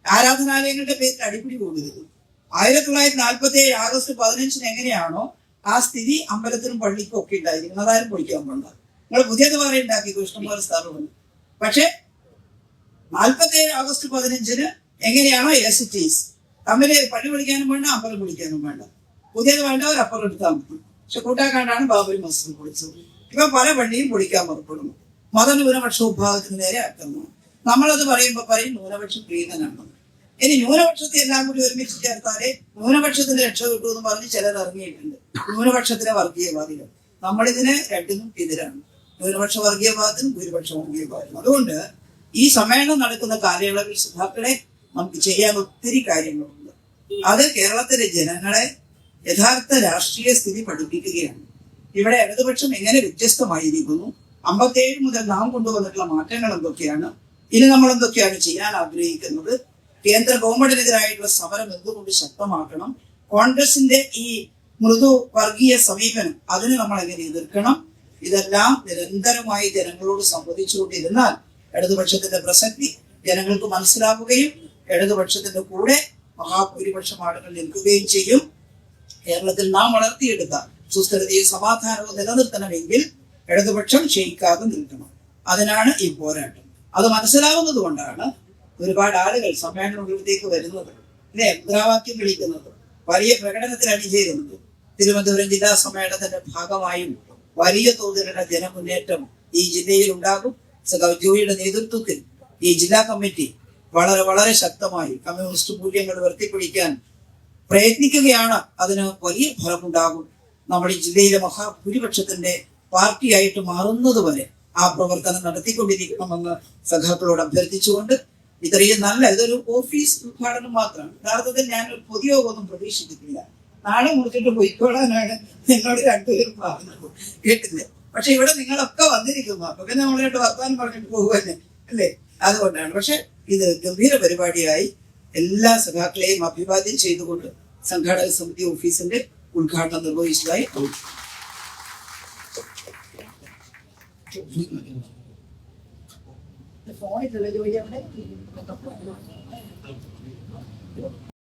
ആരാധനാലയങ്ങളുടെ പേരിൽ അടിപിടി പോകരുത്. ആയിരത്തി തൊള്ളായിരത്തി നാൽപ്പത്തി ഏഴ് ആഗസ്റ്റ് പതിനഞ്ചിന് എങ്ങനെയാണോ ആ സ്ഥിതി അമ്പലത്തിനും പള്ളിക്കും ഒക്കെ ഉണ്ടായിരിക്കും അതാരും പൊളിക്കാൻ പോകണ്ട നിങ്ങൾ പുതിയത് വേറെ ഉണ്ടാക്കി ഇഷ്ടംപോലെ സ്ഥാപനം പക്ഷെ നാൽപ്പത്തി ഏഴ് ആഗസ്റ്റ് പതിനഞ്ചിന് എങ്ങനെയാണോ എസ് ഇറ്റ് ഈസ് തമ്മിൽ പള്ളി പൊളിക്കാനും വേണ്ട അമ്പലം പൊളിക്കാനും വേണ്ട. പുതിയത് വേണ്ട ഒരു അപ്പുറം എടുത്താൽ മതി. പക്ഷെ കൂട്ടാക്കാണ്ടാണ് ബാബുൽ മസ്ജിദ് പൊളിച്ചത്. ഇപ്പൊ പല പള്ളിയും പൊളിക്കാൻ പുറപ്പെടുന്നു മതന്യൂനപക്ഷ വിഭാഗത്തിന് നേരെ ആക്രമണം. നമ്മളത് പറയുമ്പോൾ പറയും ന്യൂനപക്ഷ പ്രീതനാണ്. ഇനി ന്യൂനപക്ഷത്തെ എല്ലാം കൂടി ഒരുമിച്ച് ചേർത്താലേ ന്യൂനപക്ഷത്തിന്റെ രക്ഷ കിട്ടൂ എന്ന് പറഞ്ഞ് ചിലർ ഇറങ്ങിയിട്ടുണ്ട്. ന്യൂനപക്ഷത്തിലെ വർഗീയവാദികൾ. നമ്മളിതിന് രണ്ടിനും എതിരാണ് ന്യൂനപക്ഷ വർഗീയവാദത്തിനും ഭൂരിപക്ഷ വർഗീയവാദത്തിനും അതുകൊണ്ട് ഈ സമ്മേളനം നടക്കുന്ന കാലയളവിൽ സഭാക്കളെ നമുക്ക് ചെയ്യാൻ ഒത്തിരി കാര്യങ്ങളുണ്ട്. അത് കേരളത്തിലെ ജനങ്ങളെ യഥാർത്ഥ രാഷ്ട്രീയ സ്ഥിതി പഠിപ്പിക്കുകയാണ്. ഇവിടെ ഇടതുപക്ഷം എങ്ങനെ വ്യത്യസ്തമായിരിക്കുന്നു? അമ്പത്തേഴ് മുതൽ നാം കൊണ്ടുവന്നിട്ടുള്ള മാറ്റങ്ങൾ എന്തൊക്കെയാണ്? ഇനി നമ്മൾ എന്തൊക്കെയാണ് ചെയ്യാൻ ആഗ്രഹിക്കുന്നത്? കേന്ദ്ര ഗവൺമെന്റിനെതിരായിട്ടുള്ള സമരം എന്തുകൊണ്ട് ശക്തമാക്കണം? കോൺഗ്രസിന്റെ ഈ മൃദു വർഗീയ സമീപനം അതിനെ നമ്മൾ എങ്ങനെ എതിർക്കണം? ഇതെല്ലാം നിരന്തരമായി ജനങ്ങളോട് സംവദിച്ചുകൊണ്ടിരുന്നാൽ ഇടതുപക്ഷത്തിന്റെ പ്രസക്തി ജനങ്ങൾക്ക് മനസ്സിലാവുകയും ഇടതുപക്ഷത്തിന്റെ കൂടെ മഹാഭൂരിപക്ഷം ആളുകൾ നിൽക്കുകയും ചെയ്യും. കേരളത്തിൽ നാം വളർത്തിയെടുത്ത സുസ്ഥിരതയും സമാധാനവും നിലനിർത്തണമെങ്കിൽ ഇടതുപക്ഷം ക്ഷയിക്കാതെ നിൽക്കണം. അതിനാണ് ഈ പോരാട്ടം. അത് മനസ്സിലാവുന്നത് കൊണ്ടാണ് ഒരുപാട് ആളുകൾ സമ്മേളനത്തിലേക്ക് വരുന്നത് അല്ലെ മുദ്രാവാക്യം വിളിക്കുന്നത് വലിയ പ്രകടനത്തിൽ അണിചേരുന്നത്. തിരുവനന്തപുരം ജില്ലാ സമ്മേളനത്തിന്റെ ഭാഗമായും വലിയ തോതിലുള്ള ജനമുന്നേറ്റം ഈ ജില്ലയിൽ ഉണ്ടാകും സഖാവ് ജോയിയുടെ നേതൃത്വത്തിൽ ഈ ജില്ലാ കമ്മിറ്റി വളരെ വളരെ ശക്തമായി കമ്മ്യൂണിസ്റ്റ് മൂല്യങ്ങൾ ഉയർത്തിപ്പിടിക്കാൻ പ്രയത്നിക്കുകയാണ്. അതിന് വലിയ ഫലമുണ്ടാകും. നമ്മുടെ ജില്ലയിലെ മഹാഭൂരിപക്ഷത്തിന്റെ പാർട്ടിയായിട്ട് മാറുന്നത് വരെ ആ പ്രവർത്തനം നടത്തിക്കൊണ്ടിരിക്കണമെന്ന് സഖാക്കളോട് അഭ്യർത്ഥിച്ചുകൊണ്ട് ഇത്രയും നല്ല ഇതൊരു ഓഫീസ് ഉദ്ഘാടനം മാത്രമാണ്. യഥാർത്ഥത്തിൽ ഞാൻ ഒരു പൊതുയോഗമൊന്നും പ്രതീക്ഷിച്ചിട്ടില്ല. നാളെ മുറിച്ചിട്ട് പൊയ്ക്കോളാനാണ് എന്നോട് രണ്ടുപേരും പറഞ്ഞത്. കേട്ടില്ലേ? പക്ഷെ ഇവിടെ നിങ്ങളൊക്കെ വന്നിരിക്കുന്നു. അപ്പൊ പിന്നെ നമ്മളായിട്ട് വർത്താനം പറഞ്ഞിട്ട് പോകുമല്ലേ അല്ലേ? അതുകൊണ്ടാണ്. പക്ഷെ ഇത് ഗംഭീര പരിപാടിയായി എല്ലാ സഖാക്കളെയും അഭിവാദ്യം ചെയ്തുകൊണ്ട് സംഘാടക സമിതി ഓഫീസിന്റെ ഉദ്ഘാടനം നിർവഹിച്ചതായി അറിയിച്ചു. ഫോണിട്ടുള്ള ജോലി അവിടെ